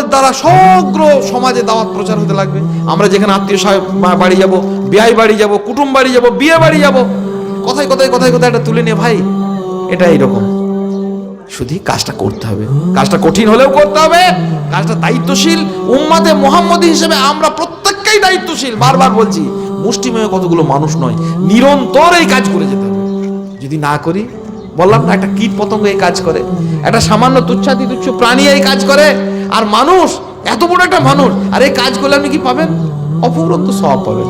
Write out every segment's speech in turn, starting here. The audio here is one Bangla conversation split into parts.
আমাদের দ্বারা সমগ্র সমাজে দাওয়াত প্রচার হতে লাগবে। আমরা যেখানে আত্মীয় সাহেব বাড়ি যাব বিয়ে বাড়ি যাব, কুটুম বাড়ি যাব, বিয়ে বাড়ি যাব, কথায় কথায় কথায় কথায় একটা তুলে নিয়ে, ভাই এটা এইরকম শুধু কাজটা করতে হবে। কাজটা কঠিন হলেও করতে হবে। কাজটা দায়িত্বশীল। উম্মাতে মোহাম্মদী হিসেবে আমরা প্রত্যেককেই দায়িত্বশীল। বারবার বলছি, মুষ্টিমেয় কতগুলো মানুষ নয়, নিরন্তর এই কাজ করে যেতে হবে। যদি না করি বললাম না, একটা কীট পতঙ্গ এই কাজ করে। একটা সামান্য তুচ্ছাতি তুচ্ছ প্রাণী এই কাজ করে। আর মানুষ, এত বড় একটা মানুষ, আর এই কাজ করলে আপনি কি পাবেন? অপূরন্ত সব পাবেন।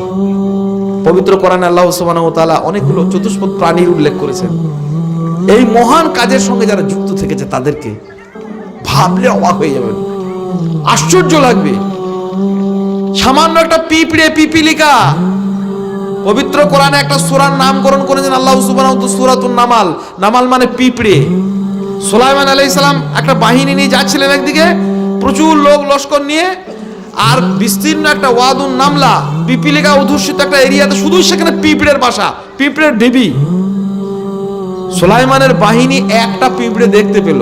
পবিত্র কোরআন আল্লাহ তাআলা অনেকগুলো চতুষ্পদ প্রাণীর উল্লেখ করেছেন। এই মহান কাজের সঙ্গে যারা যুক্ত থেকেছে, তাদেরকে ভাবলে অবাক হয়ে যাবেন। আশ্চর্য লাগবে। সামান্য একটা পিঁপড়ে পিপিলিকা পবিত্র কোরআনে একটা সুরার নামকরণ করেছেন আল্লাহ সুবহানাহু সূরাতুন নামাল। নামাল মানে পিঁপড়ে। সুলাইমান আলাইহিস একটা বাহিনী নিয়ে যাচ্ছিলেন একদিকে, প্রচুর লোক লস্কর নিয়ে, আর বিস্তীর্ণ একটা ওয়াদুন নামলা, পিপিলিকা অধ্যুষিত একটা এরিয়াতে শুধু সেখানে পিঁপড়ের বাসা, পিঁপড়ের ঢিবি। সুলাইমানের বাহিনী একটা পিঁপড়ে দেখতে পেল।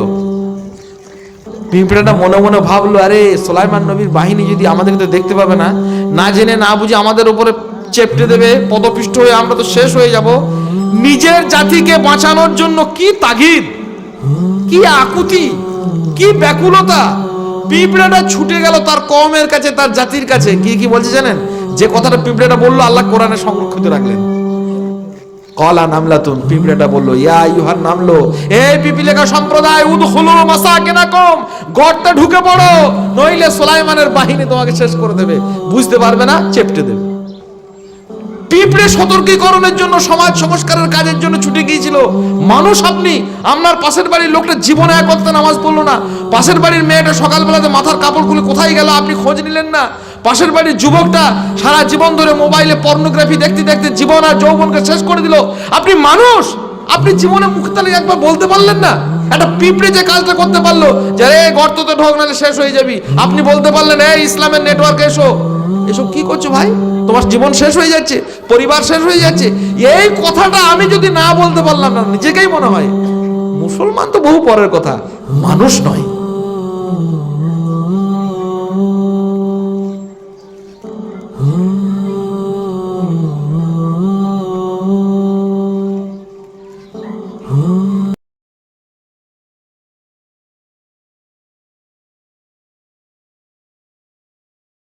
পিঁপড়েটা মনে মনে ভাবলো, আরে, সোলাইমান নবীর বাহিনী যদি আমাদেরকে দেখতে পাবে না না জেনে না বুঝে আমাদের উপরে চেপটে দেবে, পদপিষ্ট হয়ে আমরা তো শেষ হয়ে যাব। নিজের জাতিকে বাঁচানোর জন্য কি তাগিদ? কি আকুতি? কি ব্যাকুলতা? পিঁপড়েটা ছুটে গেল তার কমের কাছে, তার জাতির কাছে। কি কি বলছে জানেন? যে কথাটা পিঁপড়েটা বলল, আল্লাহ কোরআনে সংরক্ষিত রাখলেন। কলা নামলাতুন, পিঁপড়েটা বলল, ইয়া ইউহার নামলো এই পিপিলেকা সম্প্রদায়, উদখুলু মাসাকিনাকুম, গর্তে ঢুকে পড়ো, নইলে সুলাইমানের বাহিনী তোমাকে শেষ করে দেবে। বুঝতে পারবে না? চেপটে দেবে। পিঁপড়ে সতর্কীকরণের জন্য, সমাজ সংস্কারের কাজের জন্য ছুটে গিয়েছিল। মানুষ আপনি, আপনার পাশের বাড়ির লোকটা জীবনে এক ওয়াক্ত নামাজ পড়ল না। পাশের বাড়ির মেয়েটা সকালবেলাতে মাথার কাপড় খুলে কোথায় গেল আপনি খোঁজ নিলেন না। পাশের বাড়ির যুবকটা সারা জীবন ধরে মোবাইলে পর্নোগ্রাফি দেখতে দেখতে জীবন আর যৌবনকে শেষ করে দিল। আপনি মানুষ, আপনি জীবনে মুখে তালে একবার বলতে পারলেন না? একটা পিঁপড়ে যে কাজটা করতে পারল, যে রে গর্ততে ঢোক শেষ হয়ে যাবি। আপনি বলতে পারলেন, এই ইসলামের নেটওয়ার্কে এসো। এসব কি করছ ভাই? তোমার জীবন শেষ হয়ে যাচ্ছে, পরিবার শেষ হয়ে যাচ্ছে। এই কথাটা আমি যদি না বলতে পারলাম না, নিজেকেই মনে হয়। মুসলমান তো বহু পরের কথা, মানুষ নয়।